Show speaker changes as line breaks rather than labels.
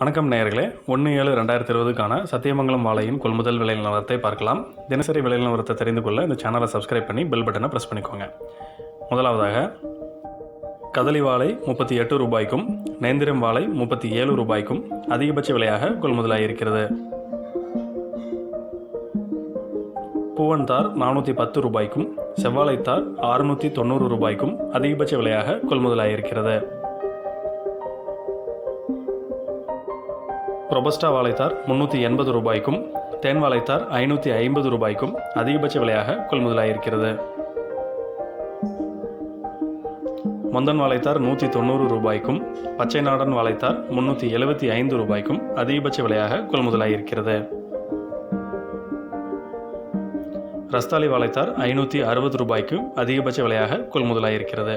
வணக்கம் நேயர்களே. ஒன்று ஏழு ரெண்டாயிரத்தி இருபதுக்கான சத்தியமங்கலம் வாழையின் கொள்முதல் விலை நிலவரத்தை பார்க்கலாம். தினசரி விலை நிலவரத்தை தெரிந்து கொள்ள இந்த சேனலை சப்ஸ்கிரைப் பண்ணி பெல் பட்டனை ப்ரெஸ் பண்ணிக்கோங்க. முதலாவதாக கதலி வாழை முப்பத்தி எட்டு ரூபாய்க்கும் நேந்திரம் வாழை முப்பத்தி ஏழு ரூபாய்க்கும் அதிகபட்ச விலையாக கொள்முதலாகியிருக்கிறது இருக்கிறது. பூவன்தார் நானூற்றி பத்து ரூபாய்க்கும் செவ்வாழைத்தார் அறுநூற்றி தொண்ணூறு ரூபாய்க்கும் அதிகபட்ச விலையாக கொள்முதலாகியிருக்கிறது ரொபஸ்டா வாழைத்தார் முந்நூற்றி எண்பது ரூபாய்க்கும் தேன் வாழைத்தார் ஐநூற்றி ஐம்பது ரூபாய்க்கும் அதிகபட்ச விலையாக கொள்முதலாயிருக்கிறது மொந்தன் வாழைத்தார் நூற்றி தொண்ணூறு ரூபாய்க்கும் பச்சை நாடன் வாழைத்தார் முந்நூற்றி எழுபத்தி ஐந்து ரூபாய்க்கும் அதிகபட்ச விலையாக கொள்முதலாயிருக்கிறது ரஸ்தாலி வாழைத்தார் ஐநூற்றி அறுபது ரூபாய்க்கும் அதிகபட்ச விலையாக கொள்முதலாயிருக்கிறது